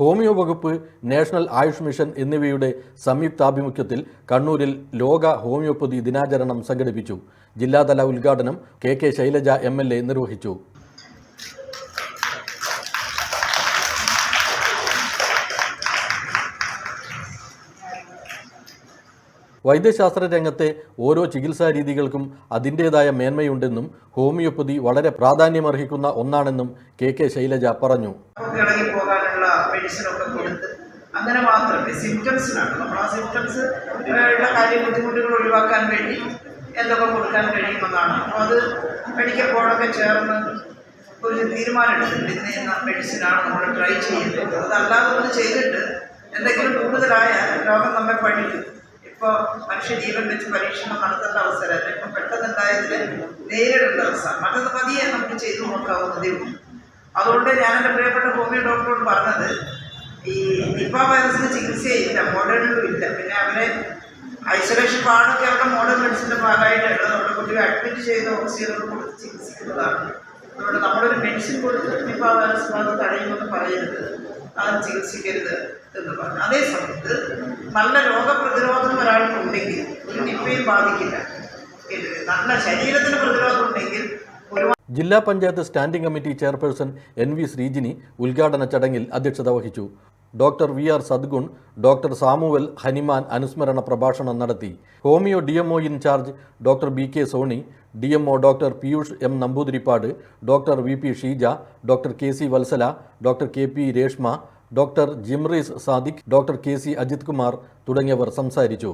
Homeo വകുപ്പ് national Ayush mission എന്നിവയുടെ സംയുക്താഭിമുഖ്യത്തിൽ കണ്ണൂരിൽ ലോക ഹോമിയോപ്പതി ദിനാചരണം സംഘടിപ്പിച്ചു. ജില്ലാതല ഉദ്ഘാടനം K K Shailaja M L A നിർവഹിച്ചു. വൈദ്യശാസ്ത്ര രംഗത്തെ ഓരോ ചികിത്സാ രീതികൾക്കും അതിന്റേതായ മേന്മയുണ്ടെന്നും ഹോമിയോപ്പതി വളരെ പ്രാധാന്യമർഹിക്കുന്ന ഒന്നാണെന്നും കെ കെ ശൈലജ പറഞ്ഞു. മെഡിസിനൊക്കെ കൊടുത്ത് അങ്ങനെ മാത്രമേ സിംറ്റംസിനാണ് നമ്മൾ ആ സിംറ്റംസ് ഉള്ള കാര്യം ബുദ്ധിമുട്ടുകൾ ഒഴിവാക്കാൻ വേണ്ടി എന്തൊക്കെ കൊടുക്കാൻ കഴിയുമെന്നാണ്. അപ്പോൾ അത് മെഡിക്കൽ ബോർഡൊക്കെ ചേർന്ന് ഒരു തീരുമാനം എടുത്തിട്ടുണ്ട് ഇന്ന എന്ന മെഡിസിനാണ് നമ്മൾ ട്രൈ ചെയ്യുന്നത്. അതല്ലാതെ ഒന്ന് ചെയ്തിട്ട് എന്തെങ്കിലും കൂടുതലായാൽ രോഗം നമ്മെ പഠിക്കും. ഇപ്പോൾ മനുഷ്യ ജീവൻ വെച്ച് പരീക്ഷണം നടത്തേണ്ട അവസരമല്ല. ഇപ്പം പെട്ടെന്നുണ്ടായതിൽ നേരിടേണ്ട അവസരം. മറ്റത് പതിയെ നമുക്ക് ചെയ്തു നോക്കാവുന്നതേ ഉള്ളൂ. അതുകൊണ്ട് ഞാൻ എന്റെ പ്രിയപ്പെട്ട ഹോമിയോ ഡോക്ടറോട് പറഞ്ഞത് ഈ നിപ്പ വൈറസിന് ചികിത്സയില്ല മോഡേണിലും ഇല്ല പിന്നെ അവരെ ഐസൊലേഷൻ പാടൊക്കെ അവരുടെ മോഡേൺ മെഡിസിന്റെ ഭാഗമായിട്ടാണ് നമ്മുടെ കുട്ടികൾ അഡ്മിറ്റ് ചെയ്ത് ഓക്സിജനോട് കൊടുത്ത് ചികിത്സിക്കുന്നതാണ്. അതുകൊണ്ട് നമ്മളൊരു മെഡിസിൻ കൊടുത്ത് നിപ്പ വൈറസ് ബാധ തടയുമെന്ന് പറയരുത്. അത് ചികിത്സിക്കരുത് എന്ന് പറഞ്ഞു. അതേ സമയത്ത് നല്ല രോഗപ്രതിരോധം ഒരാൾക്കുണ്ടെങ്കിൽ ഒരു നിപ്പയും ബാധിക്കില്ല. നല്ല ശരീരത്തിന് പ്രതിരോധം ഉണ്ടെങ്കിൽ ജില്ലാ panchayat standing committee chairperson N V Sreejini ഉദ്ഘാടന ചടങ്ങിൽ അധ്യക്ഷത വഹിച്ചു. Doctor V R Sadgun doctor Samuel Hahnemann അനുസ്മരണ പ്രഭാഷണം നടത്തി. Homoeo D MO in charge doctor B K Soni D MO doctor Piyush M Namboothiripad doctor V P Sheeja doctor K C Vatsala doctor K P Reshma doctor Jimrees Sadiq doctor K C Ajith Kumar തുടങ്ങിയവർ സംസാരിച്ചു.